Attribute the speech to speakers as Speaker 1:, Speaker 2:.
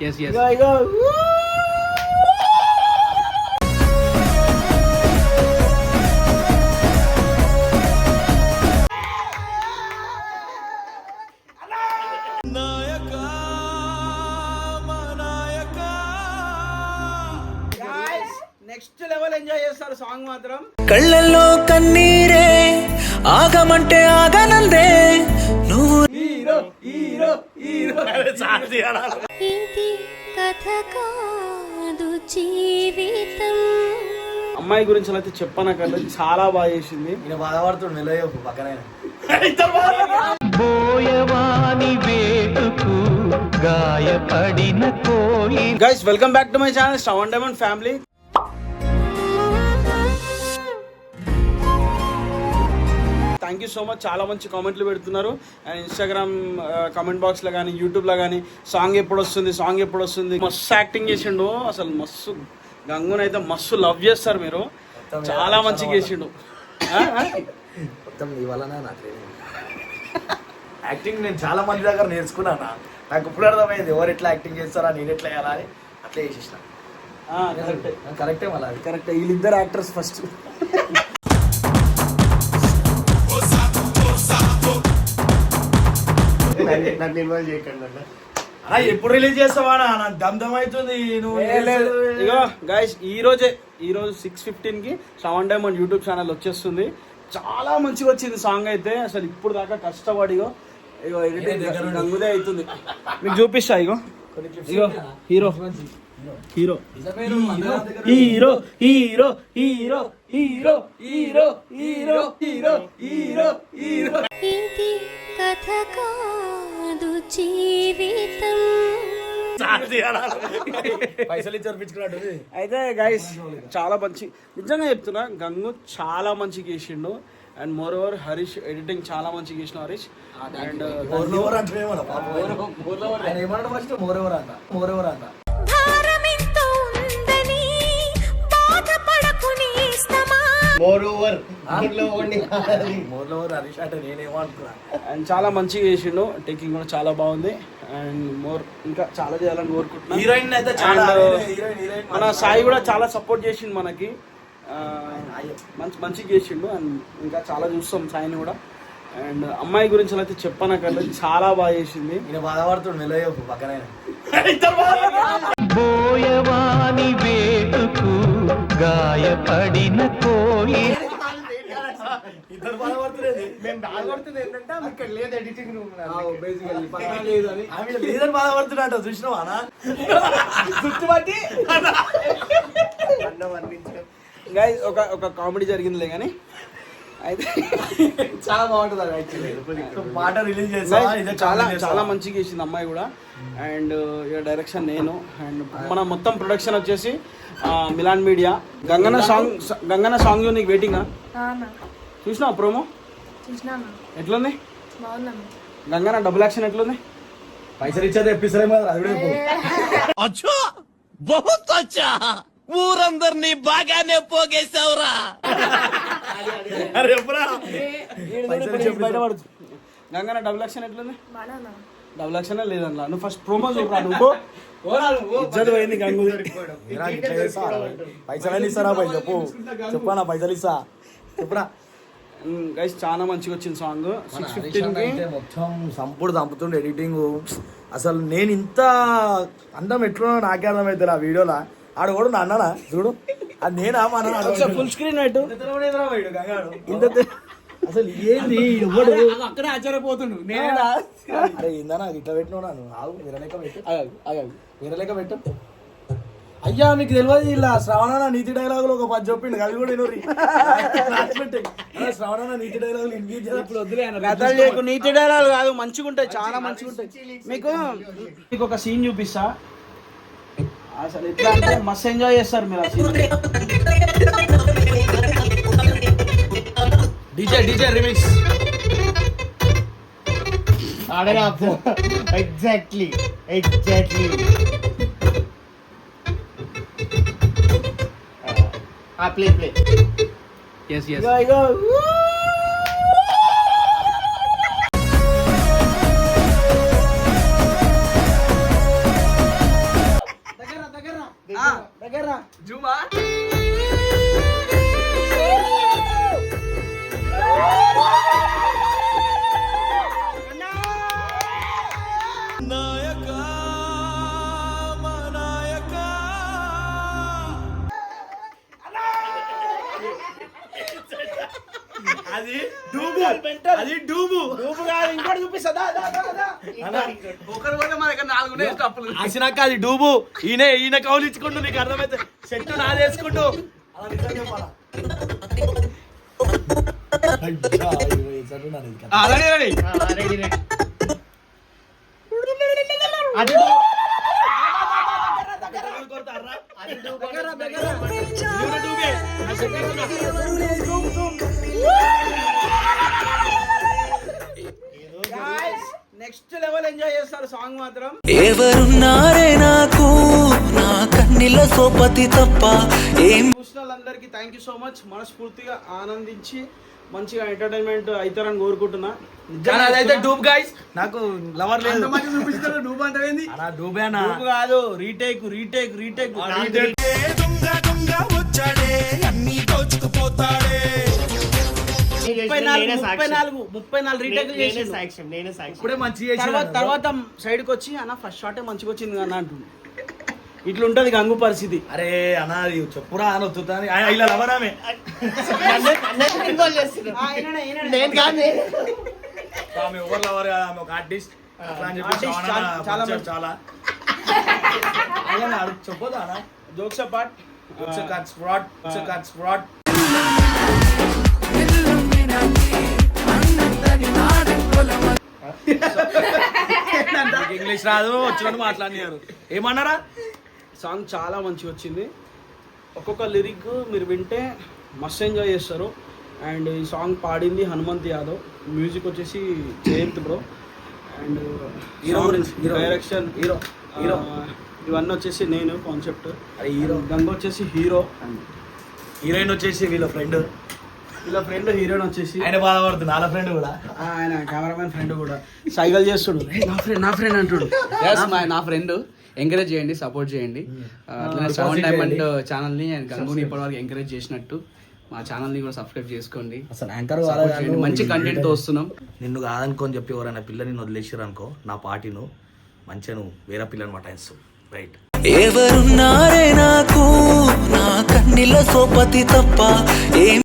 Speaker 1: Yes yes
Speaker 2: ఇగో ఇగో next level enjoy చేస్తారు song మాత్రం.
Speaker 3: కళ్ళల్లో కన్నీరే ఆగమంటే ఆగనందే. నువ్వు
Speaker 2: హీరో హీరో హీరో
Speaker 4: కథ కాదు జీవితం.
Speaker 2: అమ్మాయి గురించి అయితే చెప్పనక్కర్లేదు చాలా బాగా చేసింది.
Speaker 5: ఈయన బాధపడుతుండు మెల్లయ్య పక్కన.
Speaker 3: బోయవాని వేటుకు గాయపడిన కోయి
Speaker 2: guys welcome back to my channel స్టవన్ diamond family thank you so much. చాలా మంచి కామెంట్లు పెడుతున్నారు. అండ్ ఇన్స్టాగ్రామ్ కామెంట్ బాక్స్లో కానీ యూట్యూబ్లో కానీ సాంగ్ ఎప్పుడు వస్తుంది సాంగ్ ఎప్పుడు వస్తుంది. మస్తు యాక్టింగ్ చేసిండు. అసలు మస్తు గంగుని అయితే మస్తు లవ్ చేస్తారు మీరు. చాలా మంచిగా చేసిండు. ఆ? ఆ?
Speaker 5: మొత్తం నీ వలన నా ట్రైనింగ్ యాక్టింగ్ నేను చాలా మంది దగ్గర నేర్చుకున్నాను? నాకు ఇప్పుడు అర్థమైంది ఎవరు ఎట్లా యాక్టింగ్ చేస్తారా నేను ఎట్లా వేయాలా అని. అట్లా చేసేసిన.
Speaker 2: ఆ, కరెక్టే
Speaker 5: కరెక్టే మళ్ళీ అది.
Speaker 2: కరెక్టే వీళ్ళిద్దరు యాక్టర్స్ ఫస్ట్
Speaker 5: అన్నా. ఎప్పుడు రిలీజ్ చేస్తావా అన్న? నాకు దమ్ దమ్ అవుతుంది నువ్వు
Speaker 2: ఇగో గైస్ ఈ రోజే ఈ రోజు సిక్స్ ఫిఫ్టీన్కి సెవెన్ డైమండ్ యూట్యూబ్ ఛానల్ వచ్చేస్తుంది. చాలా మంచిగా వచ్చింది సాంగ్ అయితే. అసలు ఇప్పుడు దాకా కష్టపడి ఇగో గంగుదే అవుతుంది. మీకు చూపిస్తా ఇగో. ఇగో hero hero. Hero. Hero. Hero. Hero. Hero. Hero. Hero. Hero. Hero.
Speaker 4: ఇది కథ కాదు జీవితం.
Speaker 2: అయితే గైస్ చాలా మంచి నిజంగా చెప్తున్నా గంగు చాలా మంచిగా చేసిండు and moreover Harish editing చాలా మంచిగా చేసిన హరీష్. అండ్
Speaker 5: మోర్ ఓవర్ అంటే మోర్ ఓవర్ అంట. మోర్ ఓవర్ అంట. Moreover moreover Harish అంటే నేనేమో అనుకున్నా.
Speaker 2: అండ్ చాలా మంచిగా చేసిండు. టేకింగ్ కూడా చాలా బాగుంది. అండ్ మోర్ ఇంకా చాలా చేయాలని కోరుకుంటున్నా.
Speaker 5: హీరోయిన్ అయితే చాలా
Speaker 2: మన సాయి కూడా చాలా. సపోర్ట్ చేసిండు మనకి. ఆ, మంచి మంచిగా చేసిండు. అండ్ ఇంకా చాలా చూస్తాం సాయిని కూడా. అండ్ అమ్మాయి గురించి అయితే చెప్పనక్కర్లేదు. చాలా బాగా చేసింది.
Speaker 5: ఈయన బాధపడుతుండు మెల్లయ్య పక్కన
Speaker 3: గాయపడిన కోయి.
Speaker 5: ఇద్దరు బాధపడుతులేదు మేము బాధపడుతుంది ఏంటంటే ఇక్కడ లేదు
Speaker 2: ఎడిటింగ్ రూమ్ లేదు అని. ఆమె లేదని ఒక ఒక కామెడీ జరిగిందిలే కానీ అయితే
Speaker 5: చాలా బాగుంటుంది యాక్చువల్లీ పాట రిలీజ్ చేసా
Speaker 2: చాలా చాలా. మంచిగా చేసింది అమ్మాయి కూడా. అండ్ ఇక డైరెక్షన్ నేను. అండ్ మన మొత్తం ప్రొడక్షన్ వచ్చేసి మిలాన్ మీడియా గంగన సాంగ్ గంగన సాంగ్ నీకు వెయిటింగా చూసినావు ప్రోమో ఎట్లుంది? గంగన డబుల్ యాక్షన్ ఎట్లుంది?
Speaker 5: పైసలు ఇచ్చేది ఎప్పిస్తలేము కదా అది కూడా.
Speaker 3: అచ్చా! బహుత్ అచ్చా! ఊరందరినీ బాగానే పోగేశావురా.
Speaker 2: బయటపడుతుంది గంగన డబుల్ యాక్షన్ ఎట్లుంది? డబుల్ యాక్షన్ లేదన్నా నువ్వు ఫస్ట్ ప్రోమో చూడరా నువ్వు. ఇజ్జత్ పోయింది గంగు?
Speaker 5: పైసలు అని ఇస్తారా పై చెప్పు. చెప్పనా పైసలు ఇస్తా. చెప్పురా
Speaker 2: గైస్ చాలా మంచిగా వచ్చింది సాంగ్ సిక్స్ ఫిఫ్టీన్
Speaker 5: మొత్తం సంపుడు చంపుతుండే ఎడిటింగ్ అసలు నేను ఇంత అందం ఎట్లున్నా నాకే అర్థమైతే ఆ వీడియోలో. ఆడు కూడా నా అన్ననా? చూడు. అది నేనా మా అన్న
Speaker 2: ఫుల్ స్క్రీన్ పెట్టు.
Speaker 5: ఇంత అసలు ఏంది? ఎవడు?
Speaker 2: అక్కడే ఆశ్చర్యపోతుండు.
Speaker 5: అరే ఏందన్నా ఇట్లా పెట్టినావు నువ్వు ఆగు విరలేక పెట్టు. విరలేక పెట్టు. అయ్యా మీకు తెలియదు ఇలా శ్రవణ నీతి డైలాగులు ఒక పది చెప్పిండు అవి కూడా శ్రవణ నీతి డైలాగులు ఇప్పుడు
Speaker 2: నీతి డైలాగ్ కాదు మంచిగా ఉంటాయి చాలా మంచిగా ఉంటాయి మీకు మీకు ఒక సీన్ చూపిస్తా. అసలు ఎట్లా అంటే మస్తు ఎంజాయ్ చేస్తారు మీరు ఆ scene
Speaker 5: DJ DJ remix
Speaker 6: exactly exactly play play
Speaker 1: yes yes
Speaker 2: ego ego dupe అది డూబు
Speaker 5: డూపు కాదు ఇంకోటి చూపిస్తా.
Speaker 2: ఒకరు మన దగ్గర నాలుగు ఉన్నాయి స్టప్పులు
Speaker 5: అసినాక అది డూబు ఈయన ఈయన కౌలు ఇచ్చుకుంటూ నీకు అర్థమైతే సెట్ నాదేసుకుంటూ. అలా నిజం చెప్పాలా? అయ్యా, అయ్యో, ఈ సరుకు నాది కాదు.
Speaker 2: అలాగే
Speaker 6: రెడీ రెడీ
Speaker 2: సాంగ్ మాత్రం.
Speaker 3: ఎవరున్నారే నాకు? నా కన్నిల సోపతి తప్ప ఏం
Speaker 2: చూసిన వాళ్ళందరికీ థ్యాంక్ యూ సో మచ్ మనస్ఫూర్తిగా ఆనందించి మంచిగా ఎంటర్టైన్మెంట్ అవుతారని కోరుకుంటున్నా.
Speaker 5: కానీ అదైతే డూబ్ గైస్ నాకు లవర్ లేదు.
Speaker 2: చూపిస్తారు నువ్వు అంటే
Speaker 5: అలా డూబేనా
Speaker 2: డూబు కాదు రీటేక్ రీటేక్ రీటేక్ ముప్పై నాలుగు
Speaker 6: నేనే
Speaker 2: ముప్పై
Speaker 6: సాక్షి
Speaker 2: నాలుగు ముప్పై నాలుగు రీటేక్
Speaker 6: నేనే
Speaker 2: చేసి
Speaker 6: సాక్ష్యం నేనే సాక్ష్యం.
Speaker 5: ఇప్పుడే మంచి
Speaker 2: తర్వాత తర్వాత సైడ్కి వచ్చి అన్న ఫస్ట్ షాటే మంచిగా వచ్చింది అన్న అంటుంది ఇట్లుంటది గంగు పరిస్థితి.
Speaker 5: అరే అన్న అది చెప్పురా అని వస్తుందని ఇలా లవర్ ఆమె? ఎవరు కాదు ఆమె ఒక ఆర్టిస్ట్. అట్లా అని చెప్పి చాలా
Speaker 2: చాలా-
Speaker 5: చెప్పొద్దా అన్న?
Speaker 2: Jokes apart.
Speaker 5: a ఇంగ్లీష్ రాదు వచ్చినట్టు మాట్లాడినారు. ఏమన్నారా?
Speaker 2: సాంగ్ చాలా మంచిగా వచ్చింది. ఒక్కొక్క లిరిక్ మీరు వింటే మస్త్ ఎంజాయ్ చేస్తారు. అండ్ ఈ సాంగ్ పాడింది హనుమంత్ యాదవ్. మ్యూజిక్ వచ్చేసి Jayanth bro. And
Speaker 5: hero.
Speaker 2: Direction
Speaker 5: hero hero.
Speaker 2: ఇవన్నీ వచ్చేసి నేను కాన్సెప్ట్
Speaker 5: అరే హీరో.
Speaker 2: గంగ వచ్చేసి హీరో.
Speaker 5: హీరోయిన్ వచ్చేసి వీళ్ళ ఫ్రెండ్.
Speaker 2: వీళ్ళ ఫ్రెండ్ హీరోయిన్ వచ్చేసి.
Speaker 5: ఆయన బాధపడుతుంది వాళ్ళ ఫ్రెండ్ కూడా.
Speaker 2: ఆయన కెమెరామెన్ ఫ్రెండ్ కూడా. సైకిల్ చేస్తుడు "ఏయ్, నా ఫ్రెండ్ నా ఫ్రెండ్ అంటుడు
Speaker 1: నా ఫ్రెండ్ ఎంకరేజ్ చేయండి సపోర్ట్ చేయండి. ఆ, అట్లనే సెవెన్ డైమండ్
Speaker 5: చేయండి.
Speaker 1: ఛానల్ని అండ్ గంగూని ఇప్పటివరకు ఎంకరేజ్ చేసినట్టు. మా ఛానల్ని కూడా సబ్స్క్రైబ్ చేసుకోండి.
Speaker 5: అసలు యాంకర్.
Speaker 1: మంచి కంటెంట్తో వస్తున్నాం.
Speaker 5: నిన్ను కాదనుకొని చెప్పి ఎవరైనా పిల్లని వదిలేసారు అనుకో నా పార్టీను మంచిగా నువ్వు వేరే పిల్లని పటాయిస్తావు రైట్
Speaker 3: ఎవరున్నారే నాకు? నా కన్నిల సోపతి తప్ప ఏం